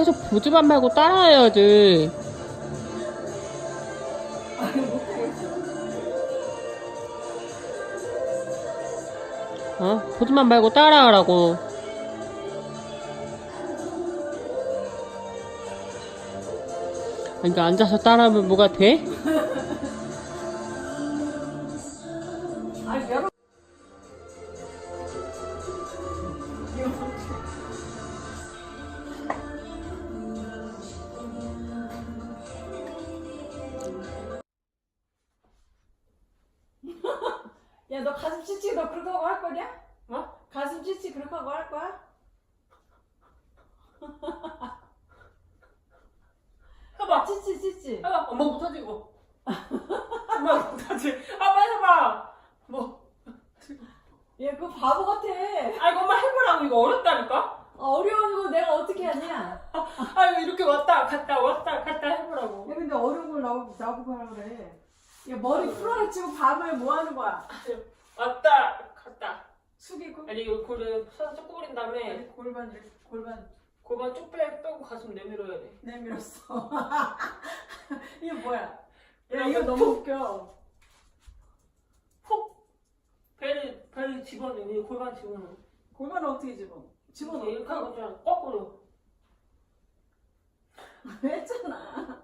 계속 보지만 말고 따라해야지. 어? 보지만 말고 따라하라고. 그러니까 앉아서 따라하면 뭐가 돼? 야 너 가슴 찌찌 너 그렇게 하고 할 거냐? 뭐? 가슴 찌찌 그렇게 하고 할 거야? 해봐. 찌찌 찌찌 해봐. 엄마 못하지고. 엄마 못하지. 아, 빨리 해봐. 뭐. 얘 그거 바보 같아 아, 이거 엄마 해보라고. 이거 어렵다니까? 아, 어려운 거 내가 어떻게 하냐 아, 이거 이렇게 왔다 갔다 왔다 갔다 해보라고. 야 근데 어려운 걸 나보고, 나보고 하라 그래 야 머리 풀어라 치고 밤을 뭐 하는 거야 왔다 갔다. 숙이고 아니, 이거 골을 살짝 구부린 다음에 골반 이렇게 골반 골반 쭉 빼, 빼고 가슴 내밀어야 돼. 내밀었어 이게 뭐야 야 이거 너무 웃겨 푹! 배를, 배를 집어넣어. 이 골반 집어넣어. 골반을 어떻게 집어 집어넣어 이렇게 하고 그냥 거꾸로. 했잖아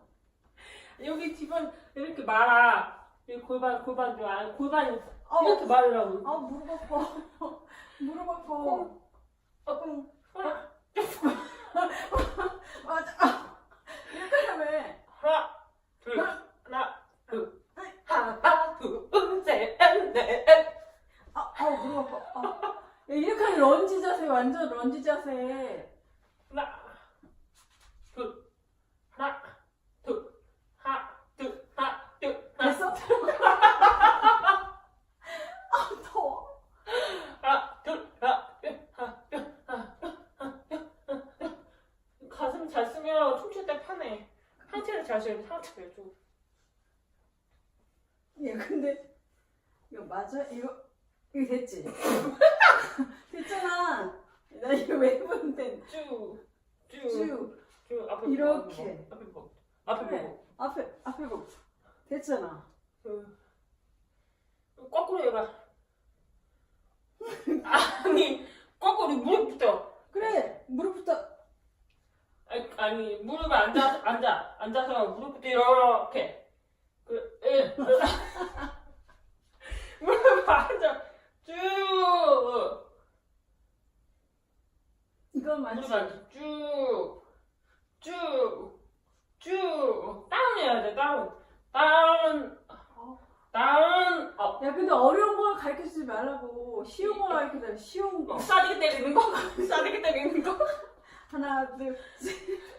여기 집어 이렇게 말아. 이 골반, 골반 좀, 아, 골반 어. 이렇게 말으라고. 아 무릎 아파 무릎 아파 어. 어. 응. 하나, 맞아 아, 이렇게 하면 하나, 둘, 하나, 둘, 하나, 둘, 셋, 넷. 아, 아 무릎 아파 아. 야, 이렇게 하면 런지 자세 완전 런지 자세 하나, 둘, 하나, 둘, 하나, 둘, 하나, 둘, 하나, 됐어? 아 더워 하나, 둘, 하나, 둘, 하나, 둘, 하나, 둘, 하나, 둘, 하나, 둘. 가슴 잘 쓰면 춤출 때 편해. 써야 돼, 상체를 좀. 야 근데 이거 맞아? 이거 이거 됐지? 됐잖아 나 이거 왜 해보는데 쭉, 쭉, 쭉 쭉, 앞에 이렇게. 보고, 앞에 보고, 앞에 그래. 보고. 앞에 앞에 보 됐잖아 그, 거꾸로 해봐. 아니, 거꾸로 무릎부터. 그래 무릎부터 아니, 아니 무릎에 앉아, 앉아, 앉아서 무릎부터 이렇게. 그, 예. 무릎에 앉아. 쭉. 이건 맞지? 무릎 앉아. 쭉. 쭉. 쭉. 다운 해야 돼, 다운. 다운. 다운. 업. 야 근데 어려운 걸 가르쳐주지 말라고 쉬운 거 가르쳐줘 쉬운 거 싸대기 때리는 거? 싸대기 때리는 거? 하나 둘 셋.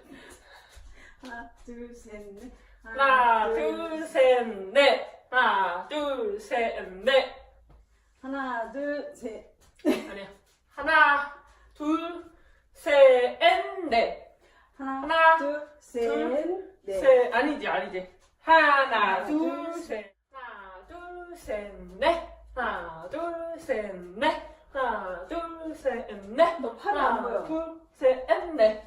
하나 둘 셋 넷 하나, 둘, 셋, 넷. 하나, 둘, 셋, 넷. 하나 둘 셋 아니야. 하나, 둘, 셋, 넷. 하나, 하나, 둘 셋 넷 셋. 아니지, 아니지. 하나, 둘, 둘, 셋. 하나, 둘, 셋, 넷. 하나, 둘, 셋, 넷. 하나, 둘, 셋, 넷. 너 팔이 안 보여 둘, 셋, 넷.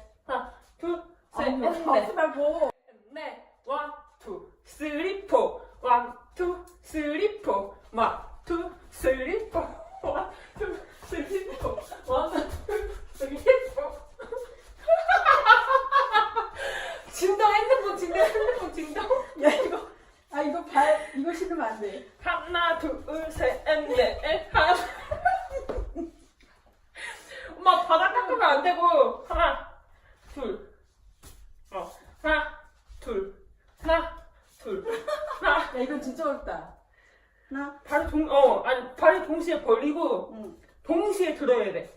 둘, 셋, 아니 넷. 아프다고. 넷, 원, 투, 쓰리, 포, 원, 투, 쓰리, 포, 원, 투, 쓰리, 포, 원, 투, 쓰리, 포, 원, 투, 쓰리, 포. 진동 핸드폰 진동 핸드폰 진동. 야 이거. 아 이거 발 이거 신으면 안 돼. 하나, 둘, 셋, 넷, 하나. 엄마 바닥 닦으면 안 되고. 하나, 둘, 어, 하나, 둘, 하나, 둘, 하나. 야 이건 진짜 어렵다 하나 발을 동, 어, 아니, 발을 동시에 벌리고, 응 동시에 들어야 돼.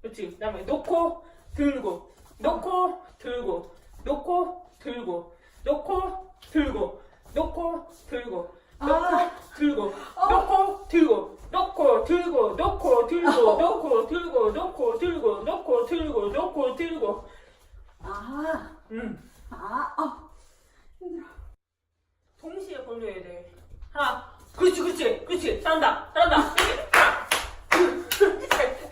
그렇지. 그 다음에 놓고, 들고, 놓고, 들고, 놓고, 들고, 놓고, 들고, 놓고, 들고, 아. 놓고, 들고, 놓고, 들고, 놓고, 들고, 놓고, 들고, 놓고, 들고, 놓고, 들고, 놓고, 들고, 놓고, 들고. 아, 음. 아, 아, 힘들어. 벌려야 돼. 하나, 그렇지, 그렇지, 그렇지. 잘한다, 잘한다. 하나, 둘, 셋, 넷.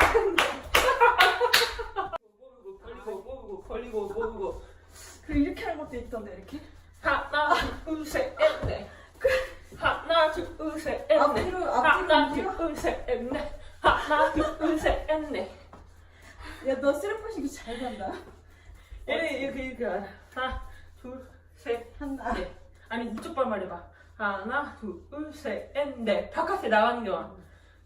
모으고, 벌리고, 모으고, 벌리고, 모으고, 있던데 이렇게? 하나, 둘, 셋, 넷. 하나, 둘, 셋, 넷. 앞뒤로, 앞뒤로 하나, 움직여? 둘, 셋, 넷. 하나, 둘, 셋, 넷. 야너 슬리퍼 신고 잘 간다. 얘네 이렇게 이렇게 하나, 하나, 둘, 셋, 하나. 넷. 아니 이쪽 발만 해봐. 하나, 둘, 셋, 넷. 바깥에 나가는 경우.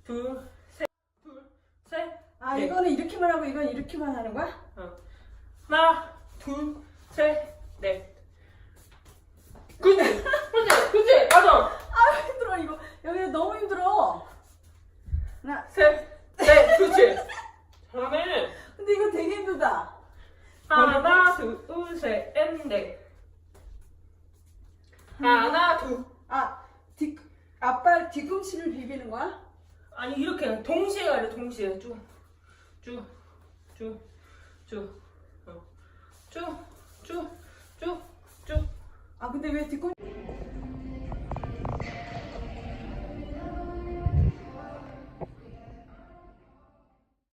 둘, 셋, 둘, 셋. 아 네. 이거는 이렇게만 하고 이건 이렇게만 하는 거야? 하나, 둘, 셋, 넷. 그지? 그지? 그지? 맞아. 아 힘들어 이거 여기 너무 힘들어. 하나. 셋, 넷, 그치? 다음에 근데 이거 되게 힘들다. 하나, 둘, 셋, 넷. 하나, 둘. 아 뒤 아빠 뒤꿈치를 비비는 거야? 아니 이렇게 동시에 가래 동시에. 쭉, 쭉, 쭉, 쭉, 어. 쭉, 쭉, 쭉, 쭉. 아 근데 왜 뒤꿈치